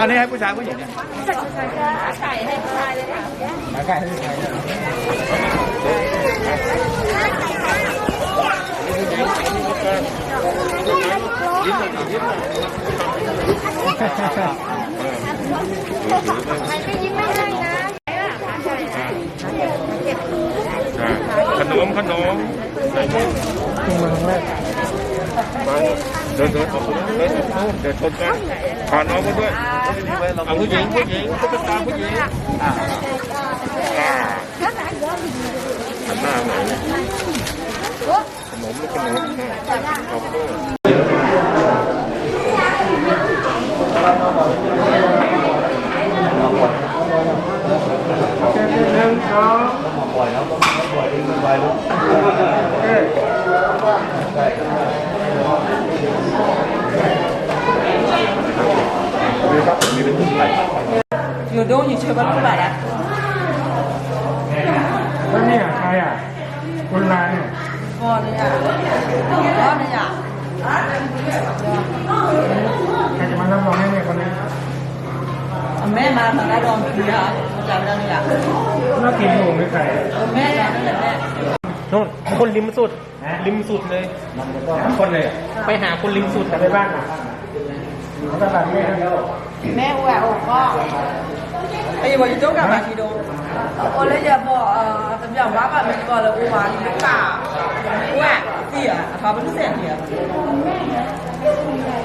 อันนี้ให้ผู้ชายผู้หญิงเนี่ยไก่ให้ผู้ชายเลยค่ะใกล้ให้ผู้ชายเนี่ยมันไม่ยิ้มไม่ได้นะขนมขนมคุณมาครั้งแรกมา เดินเดินออกเดินออกเดินชนกันผ่านน้องมาด้วยเอาผู้หญิงผู้หญิงตุ๊กตาผู้หญิงอ่าอ่าหันหน้าไหนขนมขนมขอบคุณ ใครจะมารับรองให้แม่คนนี้แม่มาทาได้ารองพี่ค่ะจำได้ไหมล่ะน่ากินหมูไม่ใข่แม่นั่นแหลแม่นู่นคนริมสุด ริมสุดเลยคนเลย ไปหาคนริมสุดไปบ้านอะแม่แหวกก็ไอ้บอยโจ๊กกับบาชิโดโอ้แลยอย่าบอกเอ่อสำหรับว่าแบบมันก่อนเลยอุวานี่หรือเปล่า 喂，对呀，他不是三天。 ตี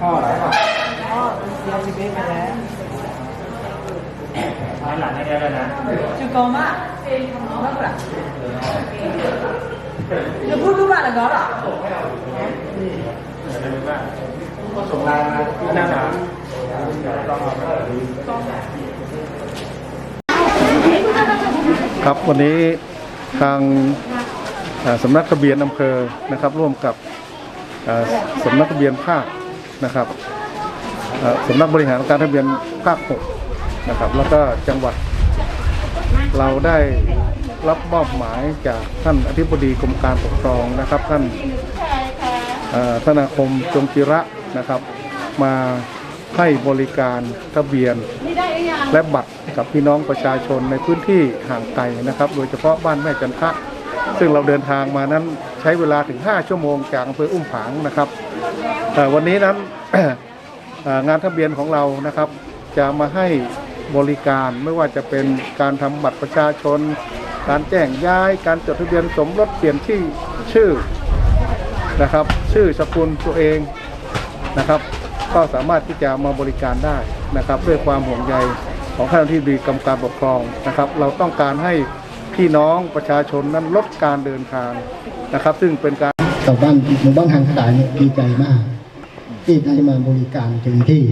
พ่อหรอพ่อเสียชีวิตไปแล้วหลังไม่ได้แล้วนะจุกโกมะเองของน้องแล้วล่ะ จะพูดทุกวันเหรอเนาะส่งไลน์มาที่หน้าร้านครับวันนี้ทางสำนักทะเบียนอำเภอนะครับ ร่วมกับสำนักทะเบียนภาคนะครับสำนักบริหารการทะเบียนภาค6นะครับ แล้วก็จังหวัดเราได้ รับมอบหมายจากท่านอธิบดีกรมการปกครองนะครับ ท่านธนาคมจงจิระนะครับ มาให้บริการทะเบียนและบัตรกับพี่น้องประชาชนในพื้นที่ห่างไกลนะครับ โดยเฉพาะบ้านแม่จันทะซึ่งเราเดินทางมานั้นใช้เวลาถึง 5 ชั่วโมงจากอำเภออุ้มผางนะครับวันนี้นั้นงานทะเบียนของเรานะครับ จะมาให้ บริการไม่ว่าจะเป็นการทำบัตรประชาชน การแจ้งย้าย การจดทะเบียนสมรสเปลี่ยนชื่ชื่อนะครับ ชื่อสกุลตัวเองนะครับ ก็สามารถที่จะมาบริการได้นะครับ ด้วยความห่วงใยของท่านที่ดีกรรมการปกครองนะครับ เราต้องการให้พี่น้องประชาชนนั้นลดการเดินทางนะครับ ซึ่งเป็นการชาวบ้านหมู่บ้านทางสายเนี่ยดีใจมาก ที่ได้มาบริการถึงที่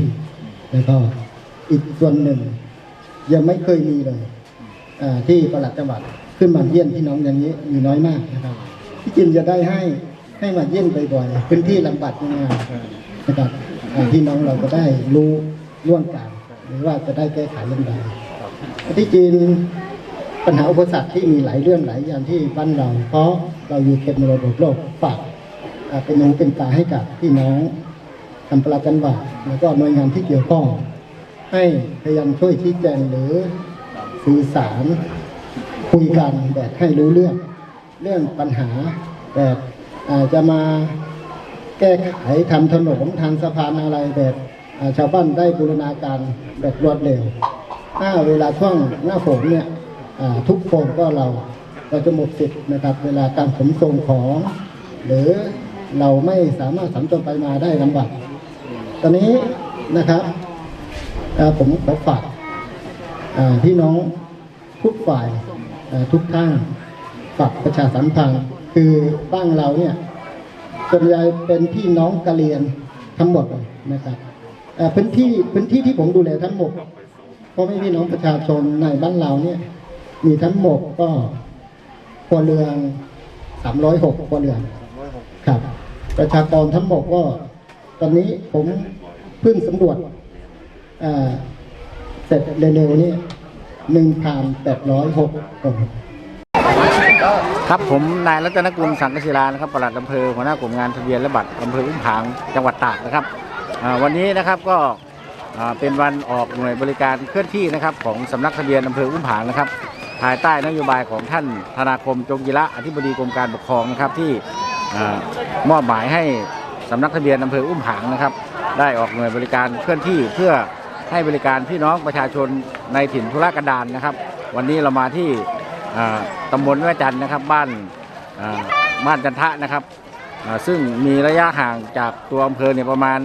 แล้วก็ อีกส่วนหนึ่ง ยังไม่เคยมีเลยที่ประหลัดจังหวัดขึ้นมาเยี่ยมพี่น้องอย่างนี้มีน้อยมากนะครับที่จริงจะได้ให้ให้มาเยี่ยมบ่อยๆพื้นที่ลำบากยังไงนะครับพี่น้องเราก็ได้รู้ร่วมกันหรือว่าจะได้แก้ไขอย่างไรที่จริงปัญหาอุปสรรคที่มีหลายเรื่องหลายอย่างที่บ้านเรา เพราะเราอยู่เขตมรดกโลกฝากเป็นหูเป็นตาให้กับพี่น้องทำประจันหวัดแล้วก็หน่วยงานที่เกี่ยวข้อง ให้พยายามช่วยชี้แจงหรือสื่อสารคุยกันแบบให้รู้เรื่อง เรื่องปัญหาแบบอาจจะมาแก้ไขทำถนนทางสะพานอะไรแบบชาวบ้านได้บูรณาการแบบรวดเร็วถ้าเวลาช่วงหน้าฝนเนี่ยทุกคนก็เราเราจะหมดสิทธิ์นะครับ เวลาการขนส่งของ หรือเราไม่สามารถสัญจรไปมาได้ลำบากตอนนี้นะครับ ผมขอฝากพี่น้องทุกฝ่ายทุกท่านฝากประชาสัมพันธ์คือบ้านเราเนี่ยส่วนใหญ่เป็นพี่น้องกะเหรียนทั้งหมดนะครับพื้นที่พื้นที่ที่ผมดูแลทั้งหมดเพราะไม่พี่น้องประชาชนในบ้านเราเนี่ย มีทั้งหมดก็ครัวเรือนสามร้อยหกครัวเรือนครับ ประชากรทั้งหมดก็ ตอนนี้ผมเพิ่งสำรวจ เสร็จเร็วๆนี้หนึ่งพันแปดร้อยหกคนครับผมนายรัตนกุลสังกศิลานะครับปลัดอำเภอหัวหน้ากลุ่มงานทะเบียนและบัตรอำเภออุ้มผางจังหวัดตากนะครับวันนี้นะครับก็เป็นวันออกหน่วยบริการเคลื่อนที่นะครับของสำนักทะเบียนอำเภออุ้มผางนะครับ ภายใต้นโยบายของท่านธนาคมจงกีระอธิบดีกรมการปกครองนะครับที่มอบหมายให้สำนักทะเบียนอำเภออุ้มผางนะครับ ได้ออกหน่วยบริการเคลื่อนที่เพื่อ ให้บริการพี่น้องประชาชนในถิ่นธุรกันดารนะครับ วันนี้เรามาที่ตำบลแม่จันนะครับบ้านอ่าบ้านจันทะนะครับซึ่งมีระยะห่างจากตัวอำเภอเนี่ยประมาณ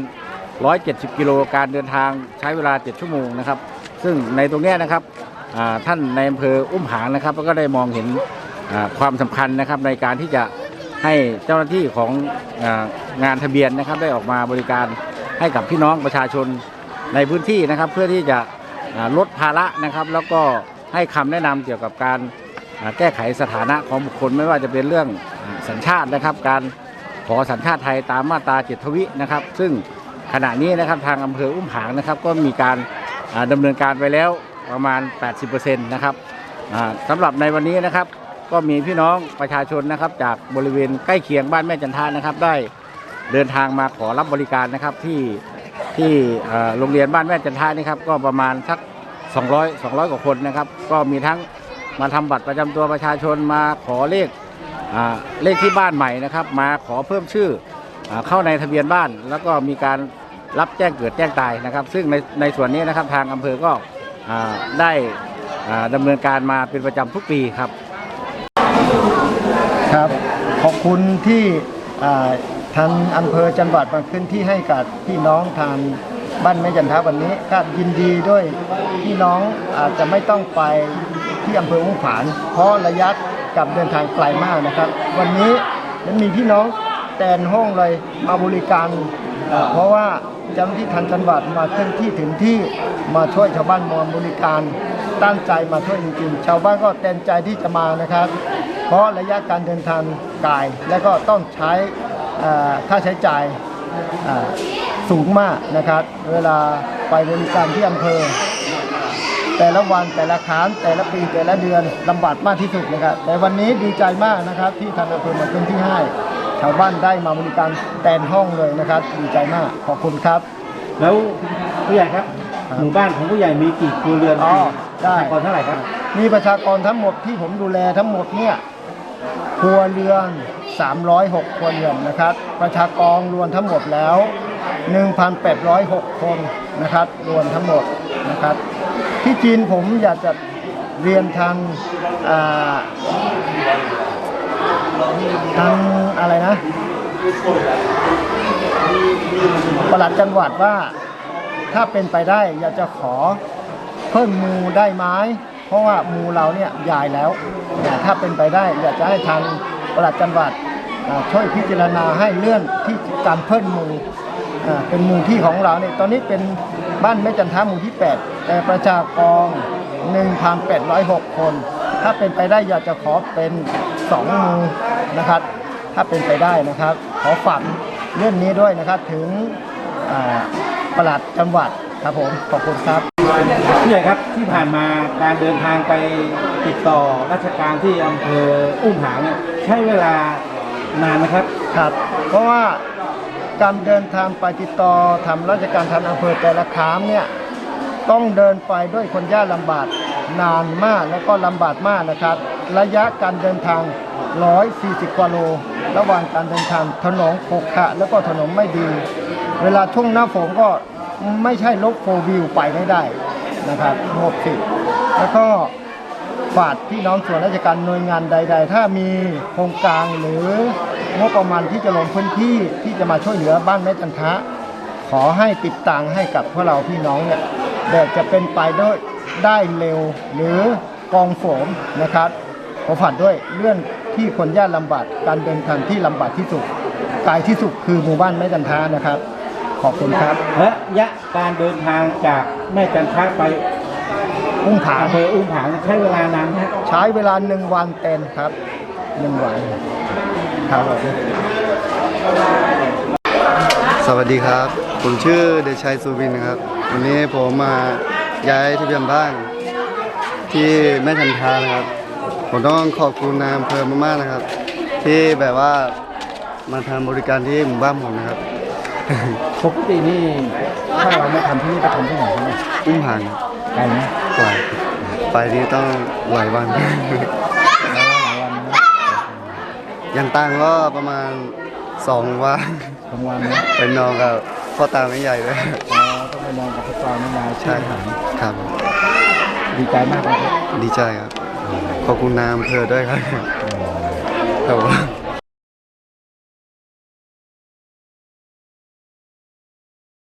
170 กิโลการเดินทางใช้เวลา 7 ชั่วโมงนะครับ ซึ่งในตรงนี้นะครับท่านในอำเภออุ้มผางนะครับก็ได้มองเห็นความสำคัญนะครับในการที่จะให้เจ้าหน้าที่ของงานทะเบียนนะครับได้ออกมาบริการให้กับพี่น้องประชาชน ในพื้นที่นะครับเพื่อที่จะลดภาระนะครับ แล้วก็ให้คำแนะนำเกี่ยวกับการแก้ไขสถานะของบุคคลไม่ว่าจะเป็นเรื่องสัญชาตินะครับ การขอสัญชาติไทยตามมาตราเจ็ดทวินะครับ ซึ่งขณะนี้นะครับทางอำเภออุ้มผางนะครับ ก็มีการอ่าดำเนินการไปแล้วประมาณ 80%นะครับอ่าสำหรับในวันนี้นะครับ ก็มีพี่น้องประชาชนนะครับ จากบริเวณใกล้เคียงบ้านแม่จันทานะครับ ได้เดินทางมาขอรับบริการนะครับที่ ที่โรงเรียนบ้านแม่จันทานี่ครับก็ประมาณสัก 200 200 กว่าคนนะครับ ก็มีทั้งมาทำบัตรประจำตัวประชาชนมาขอเลขเลขที่บ้านใหม่นะครับ มาขอเพิ่มชื่ออเข้าในทะเบียนบ้าน แล้วก็มีการรับแจ้งเกิดแจ้งตายนะครับ ซึ่งในในส่วนนี้นะครับทางอำเภอก็อได้อ่าดำเนินการมาเป็นประจำทุกปีครับครับ ขอบคุณที่ ทางอำเภอจังหวัดมาขึ้นที่ให้กับพี่น้องทางบ้านแม่จันทาวันนี้ก็ยินดีด้วยพี่น้องอาจจะไม่ต้องไปที่อำเภออุ้งผางเพราะระยะกับเดินทางไกลมากนะครับ วันนี้มันมีพี่น้องแตนห้องเลยมาบริการ เพราะว่าเจ้าหน้าที่ทางจังหวัดมาเคลื่อนที่ถึงที่มาช่วยชาวบ้านมาบริการ ตั้งใจมาช่วยจริงๆชาวบ้านก็เต็มใจที่จะมานะครับ เพราะระยะการเดินทางไกลและก็ต้องใช้ ค่าใช้จ่ายอ่าสูงมากนะครับ เวลาไปบริการที่อำเภอ แต่ละวันแต่ละครั้งแต่ละปีแต่ละเดือนลำบากมากที่สุดนะครับ แต่วันนี้ดีใจมากนะครับ ที่ทางอำเภอมาขึ้นที่ให้ชาวบ้านได้มาบริการแตนห้องเลยนะครับ ดีใจมากขอบคุณครับ แล้วผู้ใหญ่ครับหมู่บ้านของผู้ใหญ่มีกี่ครัวเรือนอ๋อได้ประชากรเท่าไหร่ครับ มีประชากรทั้งหมดที่ผมดูแลทั้งหมดเนี่ยครัวเรือน 306ครัวเรือนนะครับ ประชากรรวมทั้งหมดแล้ว 1,806 คนนะครับ รวมทั้งหมดนะครับ ที่จีนผมอยากจะเรียนทางาทางอะไรนะประหลัดจังหวัดว่าถ้าเป็นไปได้อยากจะขอเพิ่มมูได้ไหมเพราะว่ามูเราเนี่ยใหญ่แล้วแต่ถ้าเป็นไปได้อยากจะให้ทางประหลัดจังหวัด ช่วยพิจารณาให้เลื่อนที่การเพิ่มมูอ่เป็นมูที่ของเราเนี่ยตอนนี้เป็นบ้านแม่จันทาหมู่ที่ 8 แต่ประชากร 1,806 คน ถ้าเป็นไปได้อยากจะขอเป็น2มูนะครับ ถ้าเป็นไปได้นะครับ ขอฝากเรื่องนี้ด้วยนะครับถึงประหลัดจังหวัดครับผมขอบคุณครับผู้ใหญ่ครับที่ผ่านมาการเดินทางไปติดต่อราชการที่อำเภออุ้มผางเนี่ยใช้เวลา นนานนะครับ ครับ เพราะว่าการเดินทางไปติดต่อทำราชการทันอำเภอแต่ละครั้งเนี่ยต้องเดินไปด้วยคนยากลำบากนานมากแล้วก็ลำบากมากนะครับ ระยะการเดินทาง 140 กว่าโล ระหว่างการเดินทางถนนขรุขระแล้วก็ถนนไม่ดี เวลาช่วงหน้าฝนก็ไม่ใช่รถโฟร์วิวไปไม่ได้นะครับหมดสิทธิ์แล้วก็ฝากพี่น้องส่วนราชการหน่วยงานใด ๆ ถ้ามีโครงการหรือ งบประมาณที่จะลงพื้นที่ที่จะมาช่วยเหลือบ้านแม่จันทะ ขอให้ติดตังให้กับพวกเราพี่น้องเนี่ยแบบจะเป็นไปด้วยได้เร็วหรือกองโฝมนะครับขอฝากด้วยเรื่องที่คนยากลำบากการเดินทางที่ลำบากที่สุดไกลที่สุดคือหมู่บ้านแม่จันทานะครับ ขอบคุณครับ และยะการเดินทางจากแม่จันทะไปอุ้งผางอำเภออุ้มผางใช้เวลานานไหมฮะใช้เวลาหนึ่งวันเต็มครับหนึ่งวันครับผม สวัสดีครับ ผมชื่อเดชชัยสุวินนะครับ วันนี้ผมมาย้ายทะเบียนบ้านที่แม่ทันทานะครับ ผมต้องขอบคุณนายอำเภอมากๆนะครับ ที่แบบว่ามาทำบริการที่หมู่บ้านผมนะครับ ปกตินี่ถ้าเราไม่ทำที่นี่ไปทำที่ไหนครับเนี่ยอุ้มผางไกลไหมกว่าไปนี่ต้องหลายวัน อย่างตังก็ประมาณสองวันสองวันนะเป็นน้องกับพ่อตาไม่ใหญ่ด้วยอ๋อต้องไปนอนกับพ่อตาไม่ยายช่วยหาครับ ดีใจมากครับดีใจครับ ขอบคุณน้ำเธอด้วยครับแต่ว่า